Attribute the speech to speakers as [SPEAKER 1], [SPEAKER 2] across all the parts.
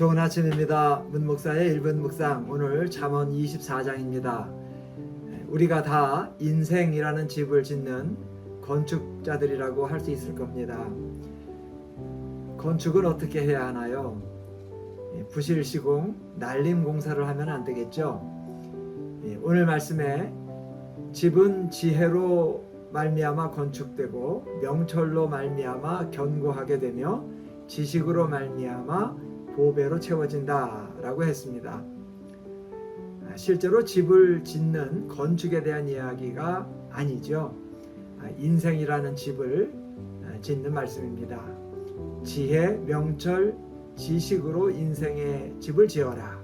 [SPEAKER 1] 좋은 아침입니다. 문 목사의 1분 묵상 오늘 잠언 24장입니다. 우리가 다 인생이라는 집을 짓는 건축자들이라고 할 수 있을 겁니다. 건축은 어떻게 해야 하나요? 예, 부실 시공, 날림 공사를 하면 안 되겠죠. 예, 오늘 말씀에 집은 지혜로 말미암아 건축되고 명철로 말미암아 견고하게 되며 지식으로 말미암아 보배로 채워진다라고 했습니다. 아, 실제로 집을 짓는 건축에 대한 이야기가 아니죠. 아, 인생이라는 집을 아, 짓는 말씀입니다. 지혜, 명철, 지식으로 인생의 집을 지어라.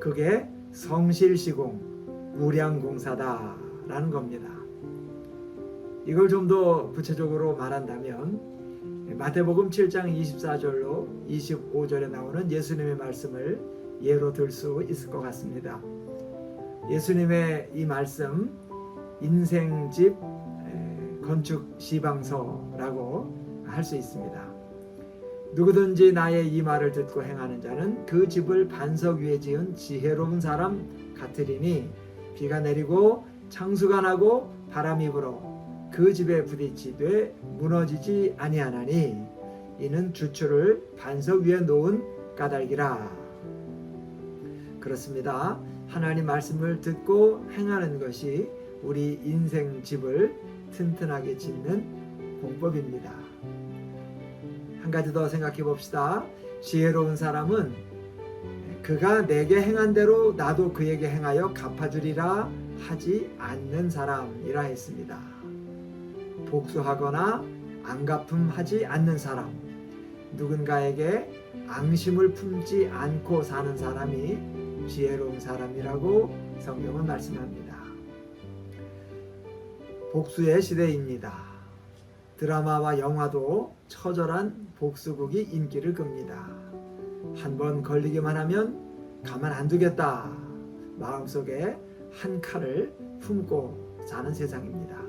[SPEAKER 1] 그게 성실시공, 무량공사다라는 겁니다. 이걸 좀 더 구체적으로 말한다면 마태복음 7장 24절로 25절에 나오는 예수님의 말씀을 예로 들 수 있을 것 같습니다. 예수님의 이 말씀 인생집 건축 시방서라고 할 수 있습니다. 누구든지 나의 이 말을 듣고 행하는 자는 그 집을 반석 위에 지은 지혜로운 사람 같으리니 비가 내리고 창수가 나고 바람이 불어 그 집에 부딪히되 무너지지 아니하나니 이는 주추를 반석 위에 놓은 까닭이라 그렇습니다. 하나님 말씀을 듣고 행하는 것이 우리 인생 집을 튼튼하게 짓는 공법입니다. 한 가지 더 생각해 봅시다. 지혜로운 사람은 그가 내게 행한 대로 나도 그에게 행하여 갚아주리라 하지 않는 사람이라 했습니다. 복수하거나 안갚음하지 않는 사람, 누군가에게 앙심을 품지 않고 사는 사람이 지혜로운 사람이라고 성경은 말씀합니다. 복수의 시대입니다. 드라마와 영화도 처절한 복수극이 인기를 끕니다. 한 번 걸리기만 하면 가만 안 두겠다. 마음속에 한 칼을 품고 사는 세상입니다.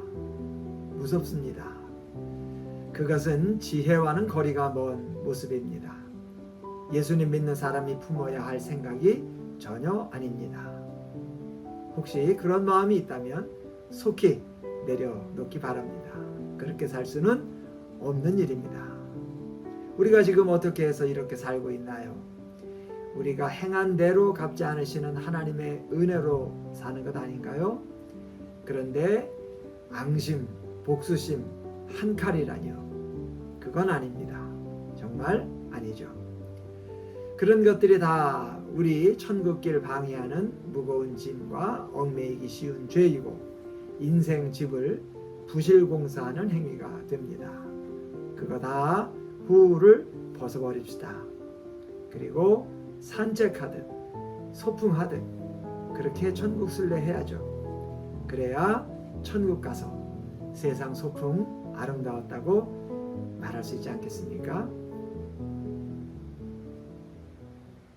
[SPEAKER 1] 무섭습니다. 그것은 지혜와는 거리가 먼 모습입니다. 예수님 믿는 사람이 품어야 할 생각이 전혀 아닙니다. 혹시 그런 마음이 있다면 속히 내려놓기 바랍니다. 그렇게 살 수는 없는 일입니다. 우리가 지금 어떻게 해서 이렇게 살고 있나요? 우리가 행한 대로 갚지 않으시는 하나님의 은혜로 사는 것 아닌가요? 그런데 앙심, 복수심, 한 칼이라뇨. 그건 아닙니다. 정말 아니죠. 그런 것들이 다 우리 천국길 방해하는 무거운 짐과 얽매이기 쉬운 죄이고 인생 집을 부실공사하는 행위가 됩니다. 그거 다 후를 벗어버립시다. 그리고 산책하듯 소풍하듯 그렇게 천국 순례 해야죠. 그래야 천국 가서 세상 소풍 아름다웠다고 말할 수 있지 않겠습니까?